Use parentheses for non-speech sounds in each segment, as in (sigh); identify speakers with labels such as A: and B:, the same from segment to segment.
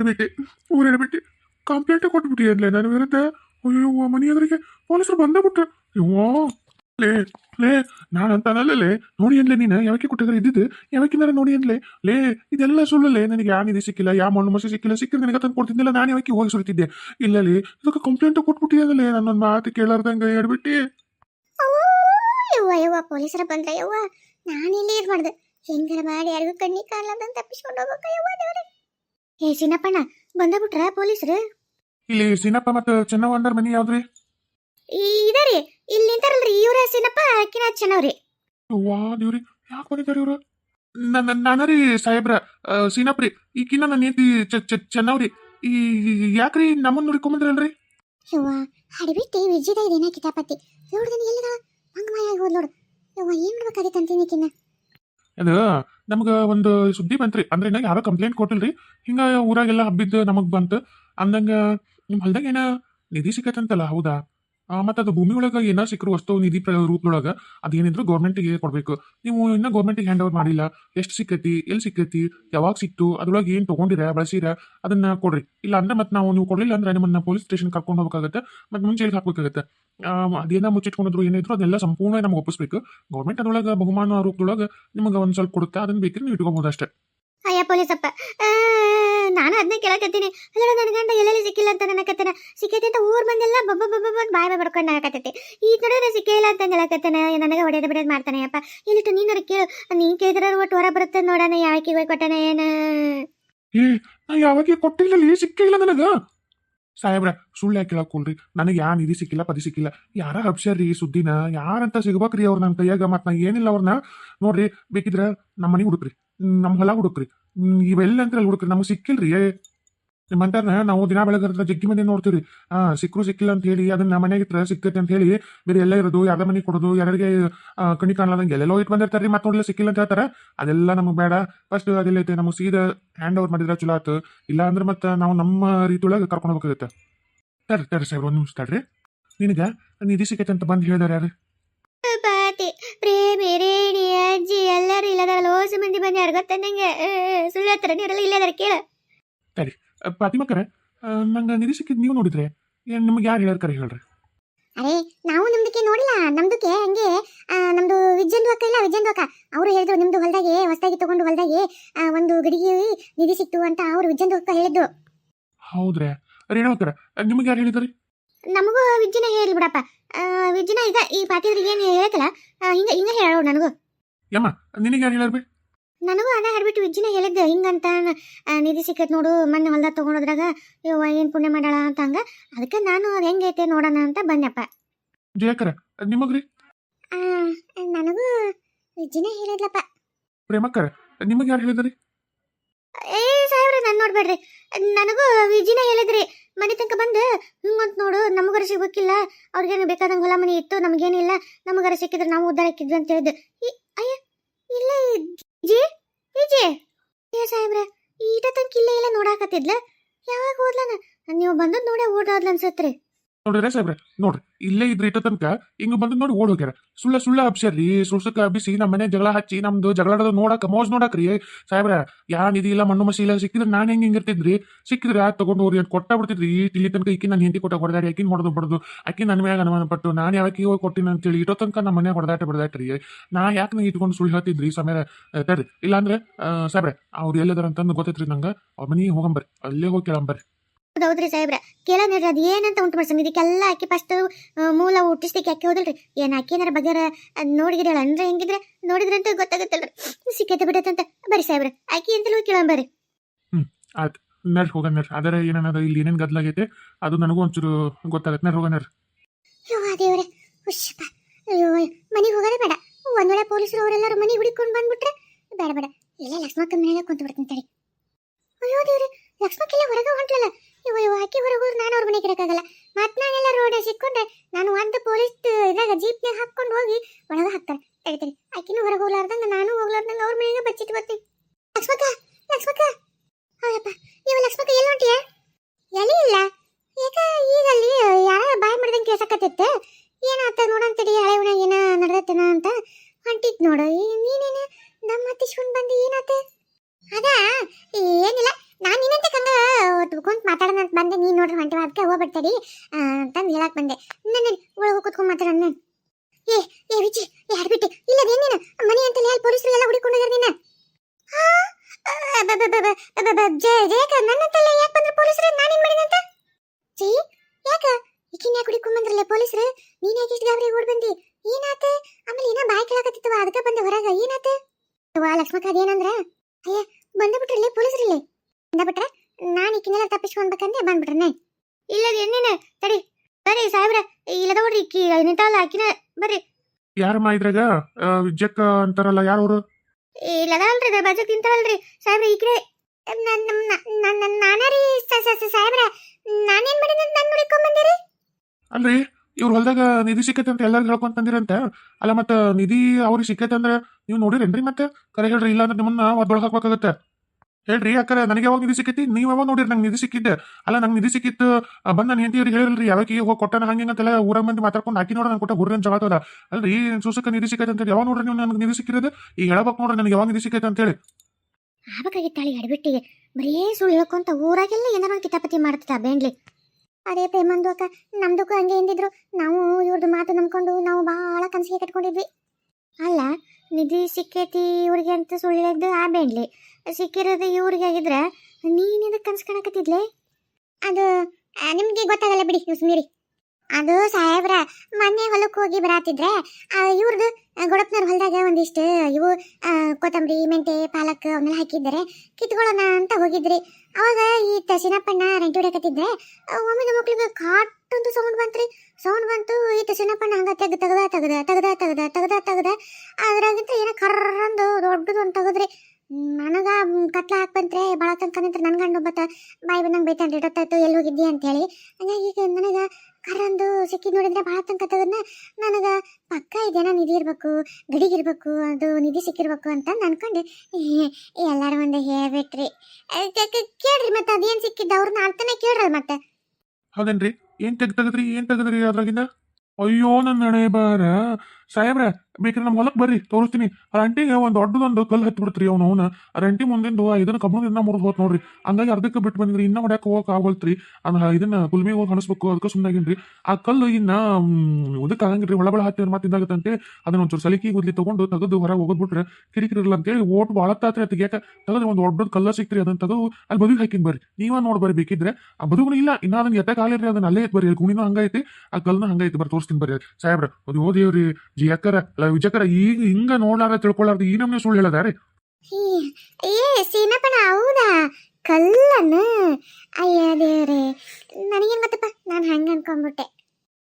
A: ಮಾಡಿಬಿಟ್ಟೆ ಊರೇಳ್ಬಿಟ್ಟೆ ಕಂಪ್ಲೇಂಟ್ ಕೊಟ್ಬಿಟ್ಟಿ ಅನ್ಲೆ ನನ್ನ ವಿರುದ್ಧ ಅಯ್ಯೋ ಮನೆ ಎದುರಿಗೆ ಪೊಲೀಸರು ಬಂದೇ ಬಿಟ್ರು ಅಯ್ಯೋ ಲೇ ಲೇ ನಾನು ಅಂತಾನಲ್ಲೇ ನೋಡಿ ಅನ್ಲೆ ನೀನು ಯಾವಕ್ಕೆ ಕೊಟ್ಟಿದ್ರೆ ಇದ್ದಿದ್ದು ಯಾವಕ್ಕಿಂದಾರ ನೋಡಿ ಅನ್ಲೆ ಲೇ ಇದೆಲ್ಲ ಸುಳ್ಳಲೇ ನನಗೆ ಯಾವ ನಿಧಿ ಸಿಕ್ಕಿಲ್ಲ ಯಾವ ಮಣ್ಣು ಮಸಿ ಸಿಕ್ಕಿಲ್ಲ ಸಿಕ್ಕಿದ್ರೆ ನಿನಗೆ ತಂದು ಕೊಡ್ತಿದ್ದಿಲ್ಲ ನಾನು ಯಾವಕ್ಕೆ ಹೋಗಿ ಸುರಿತಿದ್ದೆ ಇಲ್ಲ ಲೇ ಇದಕ್ಕೆ ಕಂಪ್ಲೇಂಟ್ ಕೊಟ್ಬಿಟ್ಟಿದ್ದಲ್ಲೇ ನನ್ನೊಂದು ಮಾತು ಕೇಳಾರ್ದಂಗೆ ಹೇಳ್ಬಿಟ್ಟು
B: ಅವ್ವ, ಯವ್ವ ಯವ್ವ ಪೊಲೀಸರ ಬಂದ್ರ ಯವ್ವ ನಾನು ಇಲ್ಲಿ ಇದು ಮಾಡ್ದೆ ಹೆಂಗಾರ ಮಾಡಿ ಯಾರಿಗೂ ಕಣ್ಣಿ ಕಾಣಲಾರ್ದಂತ ತಪ್ಪಿಸ್ಕೊಂಡು ಹೋಗ್ಬೇಕ ಯವ್ವ ದೇವ್ರೆ ಏ ಸಿನ್ನಪ್ಪಣ್ಣ ಬಂದಬಿಟ್ರ ಬಿಟ್ರ ಪೊಲೀಸರು?
A: ಇಲ್ಲಿ ಸಿನಪ್ಪ ಮತ್ತು ಚೆನ್ನವ ಅಂದರ್ ಮನಿ ಯಾವ್ದ್ರಿ?
B: ಇದರಿ ಇಲ್ಲಿ ನಿಂತಾರಲ್ರಿ ಇವ್ರ ಸೀನಪ್ಪ ಆಕಿನ ಚೆನ್ನವ್ರಿ.
A: ವಾ ದೇವ್ರಿ ಯಾಕೆ ಬಂದಿದ್ದಾರೆ ಇವ್ರು? ನನ್ನ ನಾನರಿ ಸಾಹೇಬ್ರ ಸೀನಪ್ರಿ ಈಕಿನ್ನ ನನ್ನ ಹೆಂಡತಿ ಚೆನ್ನವ್ರಿ. ಈ ಯಾಕ್ರಿ ನಮ್ಮನ್ನ ನೋಡ್ಕೊಂಬಂದ್ರಲ್ರಿ
B: ಯವ್ವ ಹಡಿಬಿಟ್ಟು ವಿಜಯದ ಇದೇನ ಕಿತಾಪತಿ. ನೋಡ್ದೆ ಎಲ್ಲಿದ ಹಂಗ ಮಾಯ ಹೋದ್ ನೋಡು. ಯವ್ವ ಏನ್ ಮಾಡ್ಬೇಕಾಗಿತ್ತು ಅಂತೀನಿ ಈಕಿನ್ನ?
A: ಅದು ನಮ್ಗೆ ಒಂದು ಸುದ್ದಿ ಬಂತ್ರಿ. ಅಂದ್ರೆ ನಂಗೆ ಯಾರೋ ಕಂಪ್ಲೇಂಟ್ ಕೊಟ್ಟಿಲ್ರಿ. ಹಿಂಗ ಊರಾಗೆಲ್ಲ ಹಬ್ಬಿದ್ದು ನಮಗ್ ಬಂತು. ಅಂದಂಗ ನಿಮ್ ಹೊಲ್ದಾಗ ಏನ ನಿಧಿ ಸಿಕ್ಕತ್ತಂತಲ್ಲ ಹೌದಾ? ಮತ್ತ್ ಅದು ಭೂಮಿ ಒಳಗ ಏನ ಸಿಕ್ಕರು ವಸ್ತು ನಿಧಿ ರೂಪದೊಳಗ ಅದೇನಿದ್ರು ಗೌರ್ಮೆಂಟಿಗೆ ಕೊಡ್ಬೇಕು. ನೀವು ಇನ್ನ ಗೌರ್ಮೆಂಟಿಗೆ ಹ್ಯಾಂಡ್ ಓವರ್ ಮಾಡಿಲ್ಲ, ಎಷ್ಟು ಸಿಕ್ಕೈತಿ ಎಲ್ಲಿ ಸಿಕ್ಕೈತಿ, ಯಾವಾಗ ಸಿಕ್ತು, ಅದ್ರೊಳಗೆ ಏನ್ ತಗೊಂಡಿರ, ಬಳಸಿರ, ಅದನ್ನ ಕೊಡ್ರಿ. ಇಲ್ಲ ಅಂದ್ರೆ ಮತ್ತೆ ನಾವು ನೀವು ಕೊಡ್ಲಿಲ್ಲ ಅಂದ್ರೆ ನಿಮ್ಮನ್ನ ಪೊಲೀಸ್ ಸ್ಟೇಷನ್ ಕರ್ಕೊಂಡು ಹೋಗಬೇಕಾಗತ್ತೆ, ಮತ್ತೆ ಮುಂಚೆ ಹೇಳಿ ಹಾಕ್ಬೇಕಾಗತ್ತೆ? ಅದೇನ ಮುಚ್ಚಿಟ್ಕೊಂಡಿದ್ರು ಏನಿದ್ರು ಅದೆಲ್ಲ ಸಂಪೂರ್ಣ ನಮ್ಗೆ ಒಪ್ಪಿಸ್ಬೇಕು. ಗೌರ್ಮೆಂಟ್ ಅದ್ರೊಳಗೆ ಬಹುಮಾನ ರೂಪದೊಳಗೆ ನಿಮಗೆ ಒಂದು ಸ್ವಲ್ಪ ಕೊಡುತ್ತೆ, ಅದನ್ನ ಬೇಕ್ರಿ ನೀವು ಇಟ್ಕೋಬಹುದು ಅಷ್ಟೇ.
B: ಅಯ್ಯ ಪೊಲೀಸಪ್ಪ ನಾನು ಅದನ್ನ ಕೇಳಕತ್ತೀನಿ ಅಲ್ಲ ನನ್ನ ಗಂಡ ಎಲ್ಲೆಲ್ಲಿ ಸಿಕ್ಕಿಲ್ಲ ಅಂತ ನನಕತ್ತನ ಸಿಕ್ಕೈತೆ ಅಂತ ಊರ್ ಬಂದೆಲ್ಲ ಬಬ್ಬ ಬಬ್ಬ ಬಾಯ್ ಬಾಯ್ ಬಡ್ಕೊಂಡು ನನಕತ್ತೈತಿ ಈ ನೋಡಿದ್ರೆ ಸಿಕ್ಕಿಲ್ಲ ಅಂತ ಹೇಳಕತ್ತಾನ, ನನಗೆ ಹೊಡೆದ ಬಿಡೋದು ಮಾಡ್ತಾನೆ, ಅಪ್ಪ. ಇಲ್ಲಿಟ್ಟು ನೀನು ಕೇಳು. ನೀನ್ ಕೇಳಿದ್ರೆ ಒಟ್ಟು ಹೊರ ಬರುತ್ತೆ ನೋಡೋಣ ಯಾಕೆ ಹೋಗಿ ಕೊಟ್ಟನ ಏನ.
A: ಯಾವಾಗ ಕೊಟ್ಟಿಲ್ಲ ಸಿಕ್ಕಿಲ್ಲ ನನಗ? ಸಾಹೇಬ್ರ, ಸುಳ್ಳು ಯಾಕೆ ಕೇಳಕ್ಕೊಳ್ರಿ ನನಗೆ ಯಾ ನಿಧಿ ಸಿಕ್ಕಿಲ್ಲ ಪದಿ ಸಿಕ್ಕಿಲ್ಲ. ಯಾರ ಹಬ್ಸ್ಯಾರ್ರಿ ಸುದ್ದಿನ? ಯಾರಂತ ಸಿಗ್ಬೇಕ್ರಿ ಅವ್ರ ನನ್ನ ಕೈಯಾಗ ಮತ್ ಏನಿಲ್ಲ ಅವ್ರನ್ನ ನೋಡ್ರಿ, ಬೇಕಿದ್ರ ನಮ್ಮ ಮನೆ ಹುಡುಕ್ರಿ ನಮ್ಮ ಹೊಲ ಹುಡುಕ್ರಿ. ಇವೆಲ್ಲ ಅಂತ ಹುಡುಕ್ರಿ, ನಮ್ಗೆ ಸಿಕ್ಕಿಲ್ರಿ ನಿಮ್ಮಂತಾರ ನಾವು ದಿನ ಬೆಳಗ್ಗೆ ಜಗ್ಗಿ ಮಂದಿ ನೋಡ್ತೀವಿ ಆ ಸಿಕ್ಕರು ಸಿಕ್ಕಿಲ್ಲ ಅಂತ ಹೇಳಿ ಅದನ್ನ ಮನೆಗೆ ಇತ್ರ ಸಿಕ್ಕತ್ತೆ ಅಂತ ಹೇಳಿ ಬೇರೆ ಎಲ್ಲ ಇರೋದು ಯಾರ ಮನೆ ಕೊಡೋದು ಯಾರಿಗೆ ಕಣಿ ಕಣ್ಣಿ ಕಾಣಲಾದಂಗೆ ಎಲ್ಲೆಲ್ಲೋ ಇಟ್ಟು ಬಂದಿರ್ತಾರ್ರಿ ಮತ್ತೆ ನೋಡ್ಲಿಲ್ಲ ಸಿಕ್ಕಿಲ್ಲ ಅಂತ ಹೇಳ್ತಾರೆ. ಅದೆಲ್ಲ ನಮಗೆ ಬೇಡ. ಫಸ್ಟ್ ಅದೆಲ್ಲ ಐತೆ ನಮಗೆ ಸೀದಾ ಹ್ಯಾಂಡ್ ಓವರ್ ಮಾಡಿದ್ರೆ ಚಲೋ ಆತು. ಇಲ್ಲ ಅಂದ್ರೆ ಮತ್ತೆ ನಾವು ನಮ್ಮ ರೀತಿಯೊಳಗೆ ಕರ್ಕೊಂಡು ಹೋಗ್ಬೇಕಾಗತ್ತೆ. ತರ್ರಿ ತರ್ರಿ ಸರ್ ಒಂದು ನಿಮಿಷ ತಡ್ರಿ. ನಿನಗೆ ನಿಧಿ ಸಿಕ್ಕೈತೆ ಅಂತ ಬಂದು ಹೇಳಿದಾರೆ ಯಾರು?
B: ಪಾತಿ ಪ್ರೇಮಿ ರೇಣಿ ಅಜ್ಜಿ ಎಲ್ಲರೂ ಇಲ್ಲದಾರಲ್ಲ ಓಸು ಮಂದಿ ಬಂದು ಯಾರು ಗೊತ್ತ ನಂಗೆ ಸುಳ್ಳು ಹೇಳ್ತಾರೆ? ನೀವೆಲ್ಲ ಇಲ್ಲದಾರ ಕೇಳ.
A: ಪಾತಿಮಕ್ಕರ ನಂಗೆ ನಿಧಿ ಸಿಕ್ಕಿದ್ ನೀವು ನೋಡಿದ್ರೆ ಏನು ನಿಮ್ಗೆ ಯಾರು ಹೇಳ್ಯಾರ ಕರೆ ಹೇಳ್ರಿ.
B: ಅರೆ ನಾವು ನಮ್ದಕ್ಕೆ ನೋಡಿಲ್ಲ ನಮ್ದಕ್ಕೆ ಹಂಗೆ ನಮ್ದು ವಿಜ್ಜಂದು ಅಕ್ಕ ಇಲ್ಲ ವಿಜಯಂದು ಅಕ್ಕ ಅವರು ಹೇಳಿದ್ರು ನಿಮ್ದು ಹೊಲದಾಗೆ ಹೊಸದಾಗಿ ತಗೊಂಡು ಹೊಲದಾಗೆ ಒಂದು ಗಡಿಗೆ ನಿಧಿ ಸಿಕ್ತು ಅಂತ ಅವರು ವಿಜ್ಜಂದು ಅಕ್ಕ ಹೇಳಿದ್ದು.
A: ಹೌದ್ರೆ. ರೇಣವಕ್ಕರ ನಿಮಗೆ ಯಾರು ಹೇಳಿದ್ರಿ
B: ನಮಗೂ ವಿಜ್ಜನ ಹೇಳಿ ಬಿಡಪ್ಪ. ವಿಜ್ಜನ ಈಗ ಈ ಪಾತಿದ್ರಿಗೆ ಏನು ಹೇಳತ್ತಲ್ಲ ಹಿಂಗೆ ಹಿಂಗೆ ಹೇಳೋ ನನಗೂ.
A: ಯಮ್ಮ ನಿನಗೆ ಯಾರು ಹೇಳ್ಯಾರ ಬಿ?
B: ನನಗೂ ಅದ ಹೇಳ್ಬಿಟ್ಟು ವಿಜ್ಜಿನ ಹೇಳಿದ್ದೆ. ಹಿಂಗಂತ ನಿಧಿ ಸಿಕ್ಕೈತೆ ನೋಡು ಮೊನ್ನೆ ಹೊಲ್ದಾಗ ತಗೊಂಡೋದ್ರಾಗ ಇವ ಏನು ಪುಣ್ಯ ಮಾಡಾಳ ಅಂತ ಹಂಗ ಅದಕ್ಕೆ ನಾನು ಅದು ಹೆಂಗೈತೆ ನೋಡೋಣ ಅಂತ ಬಂದೆಪ್ಪ.
A: ಜಯಕರ ನಿಮಗ್ರಿ?
B: ನನಗೂ ವಿಜ್ಜಿನ ಹೇಳಿದ್ಲಪ್ಪ.
A: ಪ್ರೇಮಕ್ಕರ ನಿಮಗೆ ಯಾರು ಹೇಳಿದ್ರಿ?
B: ಏ ಸಾಹೇಬ್ರೆ ನಾನು ನೋಡ್ಬೇಡ್ರಿ. ನನಗೂ ವಿಜಿನ ಹೇಳಿದ್ರಿ. ಮನೆ ತನಕ ಬಂದು ಹಿಂಗಂತ ನೋಡು ನಮಗರ ಸಿಗ್ಬೇಕಿಲ್ಲ ಅವ್ರಿಗೇನು ಬೇಕಾದಂಗೆ ಹೊಲ ಮನೆ ಇತ್ತು ನಮಗೇನಿಲ್ಲ. ನಮಗರ ಸಿಕ್ಕಿದ್ರೆ ನಾವು ಉದ್ದಾರ ಹಾಕಿದ್ವಿ ಅಂತ ಹೇಳಿದ್ದು. ಅಯ್ಯ ಇಲ್ಲ ಜಿ ವಿಜಿ ಏ ಸಾಹೇಬ್ರೆ, ಈಟ ತನಕ ಇಲ್ಲೇ ಇಲ್ಲ ನೋಡಾಕತ್ತಿದ್ಲ? ಯಾವಾಗ ಹೋದ್ಲನ ನೀವು ಬಂದದ್ ನೋಡೇ ಓಡೋದ್ಲ ಅನ್ಸತ್ರಿ.
A: ನೋಡ್ರಿ ಸಾಹೇಬ್ರೆ, ನೋಡ್ರಿ, ಇಲ್ಲೇ ಇದ್ರೆ ಇಟ್ಟ ತನಕ ಹಿಂಗ ಬಂದ್ ನೋಡಿ ಓಡ್ ಹೋಗ್ಯಾರ. ಸುಳ್ಳ ಸುಳ್ಳ ಅಬ್ಸರಿ ಸುಳ್ಸಕ್ಕ ಬಿಸಿ ನಮ್ಮ ಮನೆ ಜಗಳ ಹಚ್ಚಿ ನಮ್ದು ಜಗಳಾಡೋದು ನೋಡಕ್ ಮೋಜ್ ನೋಡಕ್ರಿ. ಸಾಹೇಬ್ರ ಯಾ ನಿಧಿ ಇಲ್ಲ ಮಣ್ಣು ಮಸಿ ಇಲ್ಲ ಸಿಕ್ಕಿದ್ರೆ ನಾನು ಹೆಂಗ್ ಹಿಂಗಿರ್ತಿದ್ರಿ ಸಿಕ್ಕಿದ್ರೆ ತಗೊಂಡು ಹೋಗ್ರಿ ಅಂತ ಕೊಟ್ಟ ಬಿಡ್ತಿದ್ರಿ. ಇಲ್ಲಿ ತನಕ ಈಕಿ ನಾನು ಹೆಂಡಿ ಕೊಟ್ಟ ಹೊಡೆದಾಡಿ, ಆಕಿನ ಹೊಡೆದು ಬಡ್ದು ಆಕಿ ನನ್ನ ಮ್ಯಾಗ ಅನುಮಾನ ಪಟ್ಟು, ನಾನು ಯಾವಾಗ ಹೋಗಿ ಕೊಟ್ಟಿನ ಅಂತೇಳಿ ಇಟ್ಟೋ ತನಕ ನಮ್ಮ ಮನೆ ಹೊಡೆದಾಟ ಬಿಡದಾಟ್ರಿ. ನಾ ಯಾಕೆ ನಾ ಇಟ್ಕೊಂಡು ಸುಳ್ಳು ಹೇಳ್ತಿದ್ರಿ ಸಮಯ ತರ್ರಿ ಇಲ್ಲಾಂದ್ರೆ ಸಾಹೇಬ್ರೆ, ಅವ್ರು ಎಲ್ಲದಾರ ಅಂತಂದು ಗೊತ್ತೈತ್ರಿ ನಂಗೆ. ಅವ್ರ ಮನೆಗೆ ಹೋಗಂಬರ್ರಿ ಅಲ್ಲೇ ಹೋಗಿ ಕೇಳಂಬರ್ರಿ
B: ಹೌದ್ರಿ ಸಾಹೇಬ್ರ. ಕೇಳ ನೋಡ್ರಿ ಅದು ಏನಂತ ಉಂಟು ಮಾಡ್ಸಮ್? ಇದಕ್ಕೆಲ್ಲ ಅಕ್ಕಿ ಫಸ್ಟ್ ಮೂಲ ಹುಟ್ಟಿಸ್ಲಿಕ್ಕೆ ಅಕ್ಕಿ ಹೋದಲ್ರಿ. ಏನು ಅಕ್ಕಿ ಏನಾರ ಬಗ್ಗೆ ನೋಡಿಗಿರಲ್ಲ ಅಂದ್ರೆ ಹೆಂಗಿದ್ರೆ? ನೋಡಿದ್ರೆ ಅಂತ ಗೊತ್ತಾಗತ್ತಲ್ರಿ ಸಿಕ್ಕೈತೆ ಬಿಡತ್ತಂತ. ಬರ್ರಿ ಸಾಹೇಬ್ರ ಅಕ್ಕಿ ಅಂತಲೂ ಕೇಳಂಬರ್ರಿ
A: ನಡ್ರಿ ಹೋಗೋಣ ನಡ್ರಿ. ಅದರ ಏನೇನದ ಇಲ್ಲಿ ಏನೇನು ಗದ್ಲಾಗೈತೆ ಅದು ನನಗೂ ಒಂಚೂರು ಗೊತ್ತಾಗತ್ತೆ. ನಡ್ರಿ ಹೋಗೋಣ ನಡ್ರಿ.
B: ಯವ್ವ ದೇವ್ರೆ ಹುಷಪ್ಪ. ಅಯ್ಯೋ ಮನೆಗೆ ಹೋಗೋದೇ ಬೇಡ. ಒಂದ್ ವೇಳೆ ಪೊಲೀಸರು ಅವರೆಲ್ಲರೂ ಮನೆ ಹುಡುಕೊಂಡು ಬಂದ್ಬಿಟ್ರೆ ಬೇಡ ಬೇಡ. ಇಲ್ಲೇ ಲಕ್ಷ್ಮಕ್ಕ ಮನೆಯಾಗ ಕುಂತು ಬಿಡ್ತೀನಿ ತಡಿ. ಅಯ್ಯೋ ದೇವ್ರೆ ಲಕ್ಷ್ಮಕ್ಕೆಲ್ಲ ಹೊರಗೆ ಹೊಂಟ್ಲಲ್ಲ. ಇವ ಇವ ಆಕಿ ಹೊರಗೆ ನಾನು ಅವ್ರ ಮನೆಗೆ ಇರಕ್ಕಾಗಲ್ಲ ಮತ್ ನಾನೆಲ್ಲ ರೋಡ್ ಸಿಕ್ಕೊಂಡೆ. ನಾನು ಒಂದು ಪೊಲೀಸ್ ಇದಾಗ ಜೀಪ್ನಾಗ ಹಾಕೊಂಡು ಹೋಗಿ ಒಳಗ ಹಾಕ್ತಾರೆ. ತಡಿ ತಡಿ. ಆಕಿನೂ ಹೊರಗೆ ಹೋಗ್ಲಾರ್ದಂಗ, ನಾನು ಹೋಗ್ಲಾರ್ದಂಗ ಅವ್ರ ಮನೆಗೆ ಬಚ್ಚಿಟ್ಟು ಬರ್ತೀನಿ. ಲಕ್ಷ್ಮಕ್ಕ ಲಕ್ಷ್ಮಕ್ಕ. ಹೌದಪ್ಪ. ಇವ, ಲಕ್ಷ್ಮಕ್ಕ, ಎಲ್ಲ ಹೊಂಟಿಯ? ಎಲ್ಲಿ ಇಲ್ಲ? ಈಗ ಅಲ್ಲಿ ಯಾರ ಬಾಯ್ ಮಾಡ್ದಂಗೆ ಕೇಳ್ಸಕತ್ತಿತ್ತು ಏನಾತ ನೋಡಂತಡಿ ಹಳೆ ಉಣ ಏನ ನಡ್ದತ್ತನ ಅಂತ ಹೊಂಟಿತ್ ನೋಡು ಈ- ನೀನೇನ ನಮ್ಮ ಹತ್ತಿಸ್ಕೊಂಡ್ ಬಂದು ಏನಾತ ಅದ ಏನಿಲ್ಲ ನಾನು ನಿನ್ನಂತೆ ಕಂಗ ಬಂದೆ ನೀನ್ ನೋಡ್ರಿ ಹೊಂಟವ ಅದಕ್ಕೆ ಹೋಗ್ಬಿಡ್ತೇಡಿ ಅಂತಂದು ಹೇಳಕ್ ಬಂದೆ. ನನ್ನ ಒಳಗೆ ಕೂತ್ಕೊಂಡು ಮಾತಾಡ ನಾನು. ಏ ಏ ವಿಚಿ ಏ ಬಿಟ್ಟೆ ಇಲ್ಲ ನೀನು? ಮನೆ ಅಂತ ಹೇಳಿ ಪೊಲೀಸರು ಎಲ್ಲ ಹುಡುಕೊಂಡು ನಿನ್ನ ನೀನ? ಹಾ? ಆ, ಬ- ಬ- ಬ- ಬ- ಬ- ಬ- ಜ- ರೇಖಾ ನನ್ನ ತಲೆ ಯಾಕೆ ಪೊಲೀಸ್ ಪೊಲೀಸರು? ನಾನೇನ್ ಮಾಡಿದಂತ ಜೀ ಯಾಕ? ಈಕಿನ ಯಾಕೆ ಹುಡುಕೊಂಡ್ ಬಂದ್ರಲ್ಲ ಪೊಲೀಸರು? ನೀನ್ ಯಾಕೆ ಇಷ್ಟು ಗಾಬರಿ ಬಂದಿ? ಏನಾತ? ಆಮೇಲೆ ಏನೋ ಬಾಯ್ ಕೇಳಕತ್ತಿತ್ತವ ಅದಕ್ಕೆ ಬಂದೆ ಹೊರಗ. ಏನಾತ? ವಾ ಲಕ್ಷ್ಮಕ್ಕ ಅದೇನಂದ್ರ? ಅಯ್ಯ ಬಂದ ಬಿಟ್ರಲ್ಲಿ ಪೊಲೀಸರಲ್ಲಿ? ಬಂದ ಬಿಟ್ರ ನಾನು ಈಕಿನೆಲ್ಲ ತಪ್ಪಿಸ್ಕೊಂಡ್ಬೇಕಂದ್ರೆ ಬಂದ್ಬಿಟ್ರನೆ? ಇಲ್ಲ ಎಣ್ಣೆನೆ ತಡಿ. ಬರ್ರಿ ಸಾಹೇಬ್ರ ಇಲ್ಲದ ನೋಡ್ರಿ ಈಕಿ ನಿಂತಾವಲ್ಲ ಆಕಿನ ಬರ್ರಿ.
A: ಯಾರಮ್ಮ ಇದ್ರಾಗ? ವಿಜಯಕ್ಕ ಅಂತಾರಲ್ಲ ಯಾರು ಅವರು
B: ಇಲ್ಲದಲ್ರಿ ಬಜಕ್ ತಿಂತಾರಲ್ರಿ ಸಾಹೇಬ್ರ ಈ ಕಡೆ ರೀ ಸಾಹೇಬ್ರ. ನಾನೇನ್ ಮಾಡಿದ ನಾನು ನೋಡಿಕೊಂಡ್ ಬಂದಿರಿ?
A: ಅಲ್ರಿ ಇವ್ರ ಹೊಲ್ದಾಗ ನಿಧಿ ಸಿಕ್ಕೈತೆ ಅಂತ ಎಲ್ಲಾರು ಹೇಳ್ಕೊಂತ ತಂದಿರಂತ ಅಲ್ಲ ಮತ್ತ ನಿಧಿ ಅವ್ರಿಗೆ ಸಿಕ್ಕೈತೆ ಅಂದ್ರೆ ನೀವು ನೋಡಿರೇನ್ರಿ ಮತ್ತೆ? ಕರೆ ಹೇಳ್ರಿ ಇಲ್ಲ ಅಂದ್ರೆ ನಿಮ್ಮನ್ನ ಒದ್ದೊಳಗೆ ಹಾಕ್ಬೇಕಾಗತ್ತೆ. ಹೇಳ್ರಿ ಯಾಕಂದ್ರೆ ನನಗೆ ಯಾವಾಗ ನಿಧಿ ಸಿಕ್ಕಿತ್ತು ನೀವು ಯಾವಾಗ ನೋಡಿರಿ ನಂಗೆ ನಿಧಿ ಸಿಕ್ಕಿದ್ದೆ? ಅಲ್ಲ ನಂಗೆ ನಿಧಿ ಸಿಕ್ಕಿತ್ತು ಆ, ನನ್ನ ನಾನು ಹೆಂಡತಿ ಹೇಳಿಲ್ರಿ ಯಾವಾಗ ಹೋಗಿ ಕೊಟ್ಟನ ಹಂಗೆ ಅಂತೆಲ್ಲ ಊರಾಗ ಮಂದಿ ಮಾತಾಡ್ಕೊಂಡು ಹಾಕಿ ನೋಡ ನಾನು ಕೊಟ್ಟ ಹುರ್ರನ್ ಜಗತ್ತದ ಅಲ್ರಿ ಸೂಸಕ ನಿಧಿ ಸಿಕ್ಕೈತೆ ಅಂತ ಯಾವಾಗ ನೋಡ್ರಿ ನೀವು ನನಗೆ ನಿಧಿ ಸಿಕ್ಕಿರೋದು? ಈಗ ಹೇಳಬೇಕು ನೋಡ್ರಿ ನನಗೆ ಯಾವಾಗ ನಿಧಿ ಸಿಕ್ಕೈತೆ ಅಂತ ಹೇಳಿ
B: ಎಡಬಿಟ್ಟಿಗೆ ಬರೀ ಸುಳ್ಳು ಹೇಳ್ಕೊಂತ ಊರಾಗೆಲ್ಲ ಏನಾರ ಕಿತಾಪತಿ ಮಾಡ್ತಿದ್ದ ಬೇಂಡ್ಲಿ ಅದೇ ಪ್ರೇಮಂದು ಅಕ್ಕ ನಮ್ದಕ್ಕೂ ಹಂಗೆ ಎಂದಿದ್ರು ನಾವು ಇವ್ರದ್ದು ಮಾತು ನಂಬ್ಕೊಂಡು ನಾವು ಬಹಳ ಕನಸಿಗೆ ಕಟ್ಕೊಂಡಿದ್ವಿ. ನಿಧಿ ಸಿಕ್ಕೈತಿ ಇವ್ರಿಗೆ ಅಂತ ಸುಳ್ಳೆದ್ದು ಆ ಬೇಡ್ಲಿ. ಸಿಕ್ಕಿರೋದು ಇವ್ರಿಗೆ ಆಗಿದ್ರೆ ನೀನ್ ಕನಸು ಕನ್ಸು ಕಾಣಕತ್ತಿದ್ಲೆ? ಅದು ನಿಮಗೆ ಗೊತ್ತಾಗಲ್ಲ ಬಿಡಿ ನೀವು ಸುಮೀರಿ ಅದು ಸಾಹೇಬ್ರ, ಮೊನ್ನೆ ಹೊಲಕ್ಕೆ ಹೋಗಿ ಬರಾತಿದ್ರೆ ಇವ್ರದ್ದು ಗೊಡಪ್ನವ್ರ ಹೊಲದಾಗ ಒಂದಿಷ್ಟು ಇವು ಕೊತ್ತಂಬರಿ ಮೆಂತೆ ಪಾಲಕ್ ಅವನ್ನೆಲ್ಲ ಹಾಕಿದ್ದಾರೆ. ಕಿತ್ಕೊಳ್ಳೋಣ ಅಂತ ಹೋಗಿದ್ರಿ. ಅವಾಗ ಈ ತಸಿನಪ್ಪಣ್ಣ ರೆಂಟಿ ಹೊಡ್ಯಾಕತ್ತಿದ್ರೆ ಒಮ್ಮೆ ಮಕ್ಳಿಗೆ ಕಾಟ್ ಅಂತ ಸೌಂಡ್ ಬಂತ್ರಿ. ಸೌಂಡ್ ಬಂತು ಈ ತಸಿನಪ್ಪಣ್ಣ ಹಂಗ ತೆಗ್ದ ತೆಗ್ದ ತೆಗ್ದ ತೆಗ್ದ ತೆಗ್ದ ತೆಗ್ದ ತೆಗ್ದ. ಅದ್ರಾಗಿಂತ ಏನೋ ಕರ್ರಂದು ದೊಡ್ಡದು ಅಂತ ತೆಗದ್ರಿ. ನನಗ ಕತ್ಲ ಹಾಕ್ ಬಂತ್ರೆ ಭಾಳ ತನಕ ನಿಂತ್ರೆ ನನ್ ಗಂಡ ಬತ್ತ ಬಾಯಿ ಬಂದಂಗೆ ಬೈತಾನ್ರಿ ಇಡತ್ತಾಯ್ತು ಎಲ್ಲಿ ಹೋಗಿದ್ದಿ? ಅಂತೇಳಿ. ಹಂಗಾಗಿ ಈಗ ನನಗ ಕರ್ರಂದು ಸಿಕ್ಕಿ ನೋಡಿದ್ರೆ ಭಾಳ ತನಕ ತೆಗದ್ನ ನನಗ ಪಕ್ಕ ಇದೇನೋ ನಿಧಿ ಇರ್ಬೇಕು ಗಡಿಗಿರ್ಬೇಕು ಅದು ನಿಧಿ ಸಿಕ್ಕಿರ್ಬೇಕು ಅಂತ ಅನ್ಕೊಂಡೆ. ಎಲ್ಲಾರು ಒಂದು ಹೇಳ್ಬಿಟ್ರಿ. ಕೇಳ್ರಿ ಮತ್ತೆ ಅದೇನ್ ಸಿಕ್ಕಿದ್ದ ಅವ್ರನ್ನ ಅರ್ಥನೇ ಕೇಳ್ರಲ್ಲ ಮತ್ತೆ.
A: ಹೌದೇನ್ರಿ? ಏನ್ ತೆಗ್ ತೆಗದ್ರಿ ಏನ್ ತೆಗದ್ರಿ ಅದ್ರಾಗಿಂದ? ಅಯ್ಯೋ ನನ್ನ ಹಣೆ ಬಾರ ಸಾಹೇಬ್ರ, ಬೇಕಾದ್ರೆ ನಮ್ಮ ಹೊಲಕ್ ಬರ್ರಿ, ತೋರಿಸ್ತೀನಿ. ಆ ಅಂಟಿಗೆ ಒಂದ್ ದೊಡ್ಡದೊಂದು ಕಲ್ಲು ಹತ್ತಿ ಬಿಡ್ತ್ರಿ ಅವನು. ಅವನ ರಂಟಿ ಮುಂದಿಂದು ಇದನ್ನ ಕಬ್ಬಣದಿಂದ ಮುರಿದು ಹೋತ್ ನೋಡ್ರಿ. ಹಂಗಾಗಿ ಅರ್ಧಕ್ಕೆ ಬಿಟ್ಟು ಬಂದ್ರಿ ಇನ್ನ ಹೊಡ್ಯಾಕ ಹೋಗಕ್ ಆಗೋಲ್ತ್ರಿ ಅದ ಇದನ್ನ ಕುಲ್ಮಿ ಹೋಗಿ ಹಣಸ್ಬೇಕು ಅದಕ್ಕೆ ಸುಮ್ಮನಾಗಿನ್ರಿ ಆ ಕಲ್ಲು ಇನ್ನ ಉದಕ್ ಆಗಂಗಿಲ್ರಿ ಒಳಬಳ ಹತ್ತಿ ಮಾತಿದ್ದಾಗತ್ತಂತೆ ಅದನ್ನ ಒಂಚೂರು ಸಲಿಕಿ ಗುದ್ಲಿ ತಗೊಂಡು ತೆಗೆದು ಹೊರಗೆ ಹೋಗೋದ್ಬಿಟ್ರೆ ಕಿರಿಕಿರಿ ಇರಲ್ಲ ಅಂತೇಳಿ ಓಟ್ ಬಾಳತ್ತಾತ್ರಿ ಅದಕ್ಕೆ ಯಾಕೆ, ತೆಗೆದ್ರೆ ಒಂದು ದೊಡ್ಡದ ಕಲ್ಲ ಸಿಕ್ತ್ರಿ ಅದನ್ನ ತೆಗೆದು ಅಲ್ಲಿ ಬದುಕು ಹಾಕಿನ್ ಬರ್ರಿ. ನೀವ ನೋಡ್ ಬರ್ರಿ ಬೇಕಿದ್ರೆ, ಆ ಬದುಕು ಇಲ್ಲ, ಇನ್ನ ಅದನ್ನ ಎತ್ತ ಕಾಲಿರ್ರಿ ಅದನ್ನ ಅಲ್ಲೇ ಐತಿ ಬರ್ರಿ. ಗುಣಿನೂ ಹಂಗೈತಿ, ಆ ಕಲ್ನ ಹಂಗೈತಿ, ಬರ್ರಿ ತೋರಿಸ್ತೀನಿ ಬರ್ರಿ ಸಾಹೇಬ್ರ ಅದು ಓದಿವ್ರಿ ಜಿ ಅಕ್ಕರ ಅಲ್ಲ ವಿಜಯಕರ ಈಗ ಹಿಂಗ ನೋಡ್ಲಾರ ತಿಳ್ಕೊಳ್ಳಾರ್ದು ಈ ನಮ್ನೆ ಸುಳ್ಳು ಹೇಳದಾರೆ
B: ಏ, ಸೀನಪ್ಪನ, ಹೌದಾ? ಕಲ್ಲನ? ಅಯ್ಯ ದೇವ್ರೆ, ನನಗೇನ್ ಗೊತ್ತಪ್ಪ, ನಾನು ಹಂಗ ಅನ್ಕೊಂಡ್ಬಿಟ್ಟೆ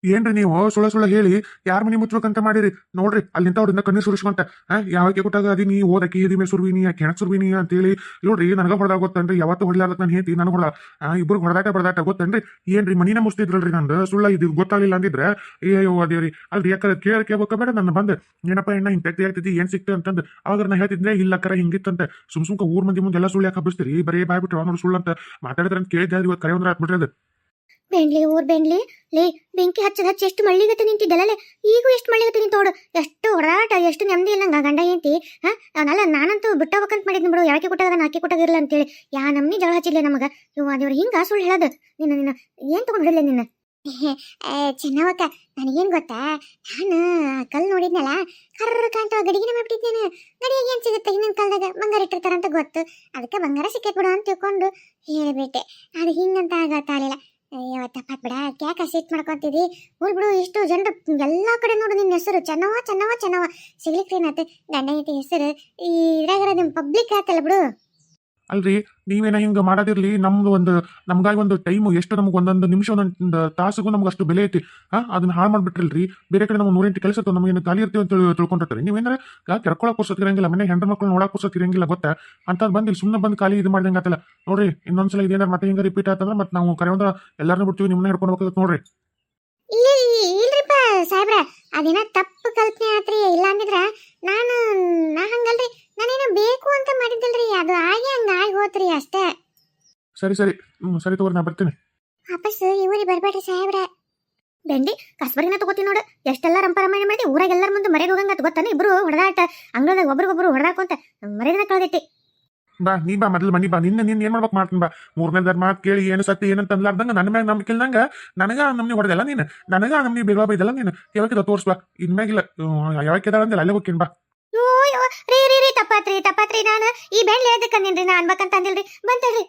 A: ಏನ್ರಿ ನೀವು? ಸುಳ ಸುಳ ಹೇಳಿ. ಯಾರ ಮನೆ ಮುಚ್ಚಬೇಕಂತ ಮಾಡಿರಿ? ನೋಡ್ರಿ ಅಲ್ಲಿಂದ ಅವ್ರಿಂದ ಕಣ್ಣು ಸುರಿಸ್ಕೊಂತ ಯಾವಾಗ ಕೊಟ್ಟಾಗ ಅದೀನಿ ಓದಕ್ಕೆ ಎದಿ ಮೇಲೆ ಸುರ್ವಿನಿ ಕೆಣಕ್ ಸುರ್ವಿನಿ ಅಂತೇಳಿ. ನೋಡ್ರಿ, ನನಗ ಹೊಡೆದಾಗ ಗೊತ್ತನ್ರಿ. ಯಾವತ್ತು ಹೊಡ್ಲಾರ್ದ ನಾನು ಹೇಳ್ತಿ ನನಗೆ ಹೊಡ ಇಬ್ರು ಹೊಡೆದಾಟ ಬಡದಾಟ, ಗೊತ್ತನ್ರಿ? ಏನ್ರಿ, ಮನಿನ ಮುಸ್ತಿದ್ರಲ್ರಿ ನಂದು? ಸುಳ್ಳ ಇದು ಗೊತ್ತಾಗ್ಲಿಲ್ಲ ಅಂದಿದ್ರೆ ಅಯ್ಯೋ ಅದೇವ್ರಿ. ಅಲ್ರಿ, ಯಾಕಂದ್ರೆ ಕೇಳ ಕೇಳ್ಬೇಕ ಬೇಡ, ನನ್ನ ಬಂದು. ಏನಪ್ಪ ಎಣ್ಣ ಹಿಂಗೆ ತೆಗ್ದು ಹೇಳ್ತಿದ್ದಿ ಏನ್ ಸಿಕ್ತ? ಅಂತಂದು. ಅವಾಗ ನಾ ಹೇಳ್ತಿದ್ರೆ ಇಲ್ಲ ಕರ ಹಿಂಗಿತ್ತಂತೆ. ಸುಮ್ ಸುಮ್ಕ ಊರ್ ಮಂದಿ ಮುಂದೆ ಎಲ್ಲ ಸುಳ್ಳು ಯಾಕೆ ಹಬ್ಬಿಸ್ತೀರಿ ಬರೀ ಬಾಯ್ ಬಿಟ್ಟು ಅವ್ನು ಸುಳ್ಳು ಅಂತ ಮಾತಾಡಿದ್ರೆ ಅಂತ ಕೇಳಿದ್ರೆ ಇವತ್ತು ಕರೆ ಅಂದ್ರೆ ಅದು.
B: ಬೆಂಡ್ಲಿ, ಊರ್ ಬೆಂಡ್ಲಿ. ಲೇ, ಬೆಂಕಿ ಹಚ್ಚದ ಹಚ್ಚಿ ಎಷ್ಟು ಮಳ್ಳಿಗತ್ತೆ ನಿಂತಿದ್ದಲ್ಲ ಈಗೂ ಎಷ್ಟು ಮಳ್ಳಿಗತ್ತೆ ನಿಂತೋಡು. ಎಷ್ಟು ಹೊರಾಟ ಎಷ್ಟು ನೆಮ್ಮದಿ ಇಲ್ಲ ನಂಗೆ ಗಂಡ ఏంటి ಹಾ? ಅವನಲ್ಲ ನಾನಂತೂ ಬಿಟ್ಟಬೇಕಂತ ಮಾಡಿದ್ನಿ ಬಿಡು. ಯಾಕೆ ಕೊಟ್ಟಾಗ ನಾನು ಹಾಕಿ ಕೊಟ್ಟಾಗಿರಲ್ಲ ಅಂತೇಳಿ. ಯಾ, ನಮ್ನಿ ಜಳ ಹಚ್ಚಿಲ್ಲ ನಮಗ. ಇವ ಅದೇವ್ರ ಹಿಂಗ ಸುಳ್ಳು ಹೇಳೋದು. ನಿನ್ನ ನಿನ್ನ, ಏನ್ ತಗೊಂಡ್ ಹಿಡಲ್ಲ ನಿನ್ನ (laughs) ಚೆನ್ನವಕ್ಕ ನನಗೇನ್ ಗೊತ್ತಾ? ನಾನು ಕಲ್ ನೋಡಿದ್ನಲ್ಲ, ಕರ್ರ ಕಾಂತ ಗಡಿಗಿನ ಮಾಡ್ಬಿಟ್ಟಿದ್ದೇನೆ. ಗಡಿಗೆ ಏನ್ ಸಿಗುತ್ತೆ ಹಿಂದಿನ ಕಾಲದಾಗ? ಬಂಗಾರ ಇಟ್ಟಿರ್ತಾರಂತ ಗೊತ್ತು. ಅದಕ್ಕೆ ಬಂಗಾರ ಸಿಕ್ಕೇ ಬಿಡು ಅಂತ ತಿಳ್ಕೊಂಡು ಹೇಳ್ಬಿಟ್ಟೆ. ಅದು ಹಿಂಗಂತ ಗೊತ್ತಾಗಲಿಲ್ಲ ಅಯ್ಯೋ, ತಪ್ಪಾತ್ ಬಿಡ. ಯಾಕೆ ಸೀಟ್ ಮಾಡ್ಕೊಂತಿದಿ? ಹೋಲ್ ಬಿಡು, ಇಷ್ಟು ಜನರು ಎಲ್ಲ ಕಡೆ ನೋಡು ನಿನ್ನ ಹೆಸರು. ಚೆನ್ನವ ಚೆನ್ನವ ಚೆನ್ನವ ಸಿಗ್ಲಿಕ್ರೇನತ್ತೆ ಗಂಡ ಐತಿ ಹೆಸರು. ಈ ಇದ್ರಾಗ ನಿಮ್ಮ ಪಬ್ಲಿಕ್ ಆತಲ್ಲ ಬಿಡು.
A: ಅಲ್ರಿ, ನೀವೇನ ಹಿಂಗ ಮಾಡೋದಿರ್ಲಿ, ನಮ್ದು ಒಂದು, ನಮ್ಗಾಗಿ ಒಂದು ಟೈಮ್ ಎಷ್ಟು ನಮ್ಗೆ ಒಂದೊಂದು ನಿಮಿಷ ಒಂದೊಂದು ತಾಸಿಗೂ ನಮ್ಗೆ ಅಷ್ಟು ಬೆಲೆ ಐತಿ. ಹಾ, ಅದನ್ನ ಹಾಳು ಮಾಡ್ಬಿಟ್ರಲ್ರಿ, ಬೇರೆ ಕಡೆ ನಮ್ಗೆ ನೂರೆಂಟು ಕೆಲಸ ನಮಗೆ ಖಾಲಿ ಇರ್ತೀವಿ ಅಂತ ತಿಳ್ಕೊಂಡಿರ್ತೀರಿ ನೀವೇನಾರ ಕೆರ್ಕೊಳಕ್ಕೆ ಇರಂಗಿಲ್ಲ, ಮನೆ ಹೆಣ್ಣು ಮಕ್ಕಳು ನೋಡಕ್ಕೆ ಪುರ್ಸತ್ ಇರಂಗಿಲ್ಲ, ಗೊತ್ತಾ? ಅಂತ ಬಂದು ಇಲ್ಲಿ ಸುಮ್ಮನೆ ಬಂದು ಖಾಲಿ ಇದು ಮಾಡ್ದಂಗೆ ಆತಲ್ಲ. ನೋಡ್ರಿ, ಇನ್ನೊಂದ್ಸಲ ಇದೇನಾರ ಮತ್ತೆ ಹಿಂಗ ರಿಪೀಟ್ ಆತಂದ್ರೆ ಮತ್ತೆ ನಾವು ಕರೆ ಎಲ್ಲರನ್ನೂ ಬಿಡ್ತೀವಿ, ನಿಮ್ಮನ್ನ ಹಿಡ್ಕೊಂಡು ನೋಡ್ರಿ.
B: ಇಲ್ಲ, ಇಲ್ರಿಪ್ಪ ಸಾಹೇಬ್ರ, ಅದೇನ ತಪ್ಪು ಕಲ್ಪನೆ ಆತ್ರಿ. ಇಲ್ಲ ಅಂದಿದ್ರ ನಾ ಹಂಗಲ್ರಿ ನಾನೇನೋ ಬೇಕು ಅಂತ ಮಾಡಿದ್ದಲ್ರಿ ಅದು ಆಗಿ ಹಂಗ ಆಗಿ ಹೋತ್ರಿ ಅಷ್ಟೇ
A: ಸರಿ ಸರಿ. ಹ್ಞೂ ಸರಿ ತಗೋರಿ ನಾ ಬರ್ತೀನಿ.
B: ವಾಪಸ್ ಇವರಿ ಬರ್ಬೇಡ್ರಿ ಸಾಹೇಬ್ರ. ಬೆಂಡಿ ಕಸ್ಬರಿನ ತಗೋತೀನಿ ನೋಡು. ಎಷ್ಟೆಲ್ಲ ರಂಪರಮಣೆ ಮಾಡಿ ಊರಾಗ ಎಲ್ಲರ ಮುಂದೆ ಮರ್ಯಾದ ಹೋಗಂಗ ಗೊತ್ತಾನೆ ಇಬ್ರು ಹೊಡೆದಾಟ. ಅಂಗಳದಾಗ ಒಬ್ರಿಗೊಬ್ರು ಹೊಡೆದಾಕೊಂತ ಮರ್ಯಾದನ ಕಳೆದೈತಿ
A: ಬಾ ನೀ ಬಾ ಮೊದಲು ಮನಿ ಬಾ. ನಿನ್ನ ನಿನ್ನ ಏನ್ ಮಾಡ್ಬೇಕು ಮಾಡ್ತೀನಿ ಬಾ. ಮೂರನೇದಾರ ಮಾತು ಕೇಳಿ ಏನು ಸತ್ತಿ ಏನಂತ ಅನ್ಲಾರ್ದಂಗ ನನ್ನ ಮ್ಯಾಗ ನಂಬಿಕೆ ಇಲ್ದಂಗ ನನಗ ನಮ್ನಿ ಹೊಡೆದಲ್ಲ ನೀನು. ನನಗ ನಮ್ನಿ ಬೇಗ ಬೈದಲ್ಲ ನೀನು. ಯಾವಾಗ ತೋರ್ಸ್ ಬಾ. ಇನ್ಮ್ಯಾಗಿಲ್ಲ. ಯಾವಾಗ ಕೆದಾಳ ಅಂದ್ರೆ ಅಲ್ಲೇ ಹೋಗ್ತೀನಿ ಬಾ.
B: ರೀ ರೀ ರೀ ತಪ್ಪಾತ್ರಿ ತಪ್ಪಾತ್ರಿ ನಾನು. ಈ ಬೆಳ್ಳಿ ಎದಕ್ಕೆ ನೀನ್ರಿ ನಾ ಅನ್ಬೇಕಂತ ಅಂದಿಲ್ರಿ. ಬಂತೇಳ್ರಿ.